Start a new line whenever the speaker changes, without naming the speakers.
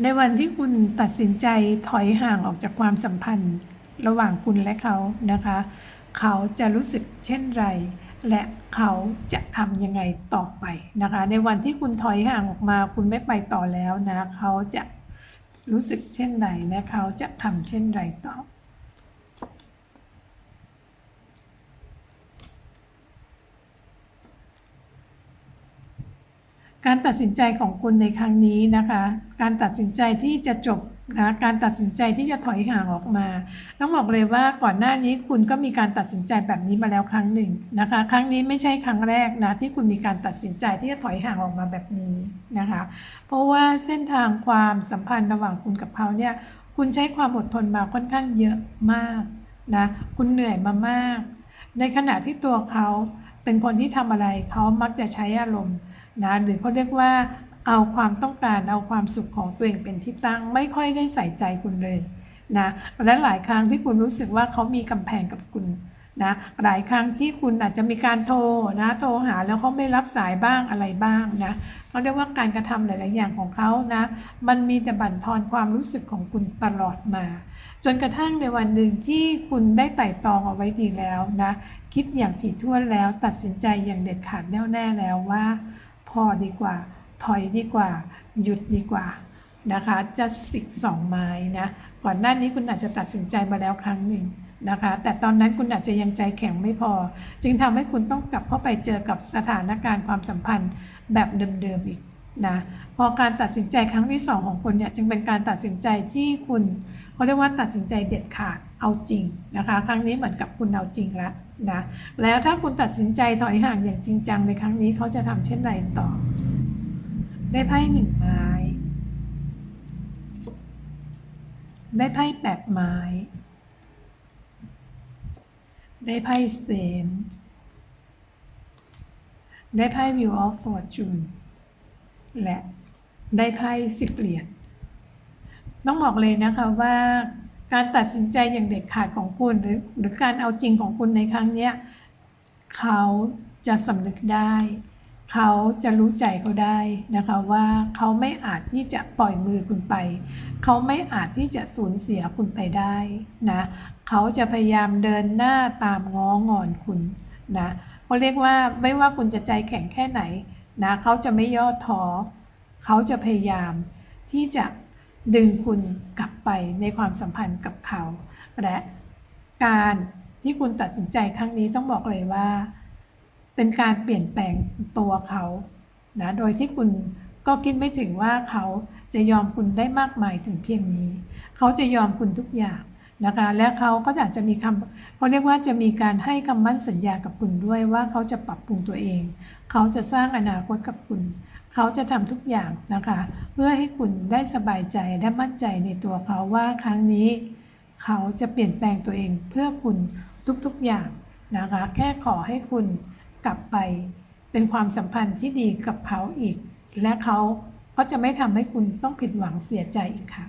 ในวันที่คุณตัดสินใจถอยห่างออกจากความสัมพันธ์ ระหว่างคุณและเขานะคะ เขาจะรู้สึกเช่นไร และเขาจะทำยังไงต่อไปนะคะ ในวันที่คุณถอยห่างออกมา คุณไม่ไปต่อแล้วนะ เขาจะรู้สึกเช่นไรและเขาจะทำเช่นไรต่อ การตัดสินใจของคุณในครั้งนี้นะคะ การตัดสินใจที่จะจบนะการตัดสินใจที่จะถอยห่างออกมาต้องบอกเลยว่าก่อนหน้านี้คุณก็มีการตัดสินใจแบบนี้มาแล้วครั้งหนึ่งนะคะ ครั้งนี้ไม่ใช่ครั้งแรกนะที่คุณมีการตัดสินใจที่จะถอยห่างออกมาแบบนี้นะคะ เพราะว่าเส้นทางความสัมพันธ์ระหว่างคุณกับเขาเนี่ยคุณใช้ความอดทนมาค่อนข้างเยอะมากนะคุณเหนื่อยมามาก ในขณะที่ตัวเขาเป็นคนที่ทำอะไรเขามักจะใช้อารมณ์ นะหรือเขาเรียกว่าเอาความต้องการเอาความสุขของตัวเองเป็นที่ตั้ง ไม่ค่อยได้ใส่ใจคุณเลยนะและหลายครั้งที่คุณรู้สึกว่าเขามีกำแพงกับคุณนะหลายครั้งที่คุณอาจจะมีการโทรนะโทรหาแล้วเขาไม่รับสายบ้างอะไรบ้างนะเขาเรียกว่าการกระทำหลาย ๆ อย่างของเขานะมันมีแต่บั่นทอนความรู้สึกของคุณตลอดมา จนกระทั่งในวันหนึ่งที่คุณได้ไต่ตองเอาไว้ดีแล้วนะคิดอย่างถี่ถ้วนแล้วตัดสินใจอย่างเด็ดขาดแน่วแน่แล้วว่า พอดีกว่า ถอยดีกว่า หยุดดีกว่านะคะ จะสิกสองไม้นะ ก่อนหน้านี้คุณอาจจะตัดสินใจมาแล้วครั้งหนึ่งนะคะ แต่ตอนนั้นคุณอาจจะยังใจแข็งไม่พอ จึงทำให้คุณต้องกลับเข้าไปเจอกับสถานการณ์ความสัมพันธ์แบบเดิมๆอีกนะ พอการตัดสินใจครั้งที่สองของคุณเนี่ยจึงเป็นการตัดสินใจที่คุณ เขาเรียกว่าตัดสินใจเด็ดขาดเอาจริงนะคะ ครั้งนี้เหมือนกับคุณเอาจริงแล้วนะแล้วถ้าคุณตัดสินใจถอยห่างอย่างจริงจังในครั้งนี้เขาจะทำเช่นไรต่อ ได้ไพ่หนึ่งไม้ ได้ไพ่แปดไม้ ได้ไพ่เซนได้ไพ่ Wheel of Fortune และได้ไพ่สิบเหรียญ ต้องบอกเลยนะคะว่าการตัดสินใจอย่างเด็ดขาดของคุณหรือหรือการเอาจริงของคุณในครั้งเนี้ยเขาจะสำนึกได้ เขาจะรู้ใจเขาได้นะคะว่าเขาไม่อาจที่จะปล่อยมือคุณไป เขาไม่อาจที่จะสูญเสียคุณไปได้นะเขาจะพยายามเดินหน้าตามง้องอนคุณนะเขาเรียกว่าไม่ว่าคุณจะใจแข็งแค่ไหนนะเขาจะไม่ย่อท้อเขาจะพยายามที่จะ ดึงคุณกลับไปในความสัมพันธ์กับเขา และการที่คุณตัดสินใจครั้งนี้ต้องบอกเลยว่า เป็นการเปลี่ยนแปลงตัวเขานะโดยที่คุณก็คิดไม่ถึงว่าเขาจะยอมคุณได้มากมายถึงเพียงนี้ เขาจะยอมคุณทุกอย่างนะคะ และเขาก็อาจจะมีคำเขาเรียกว่าจะมีการให้คำมั่นสัญญากับคุณด้วยว่าเขาจะปรับปรุงตัวเอง เขาจะสร้างอนาคตกับคุณ เขาจะทำทุกอย่างนะคะ เพื่อให้คุณได้สบายใจและมั่นใจในตัวเขาว่าครั้งนี้ เขาจะเปลี่ยนแปลงตัวเองเพื่อคุณทุกๆอย่างนะคะ แค่ขอให้คุณกลับไป เป็นความสัมพันธ์ที่ดีกับเขาอีก และเขาก็จะไม่ทำให้คุณต้องผิดหวังเสียใจอีกค่ะ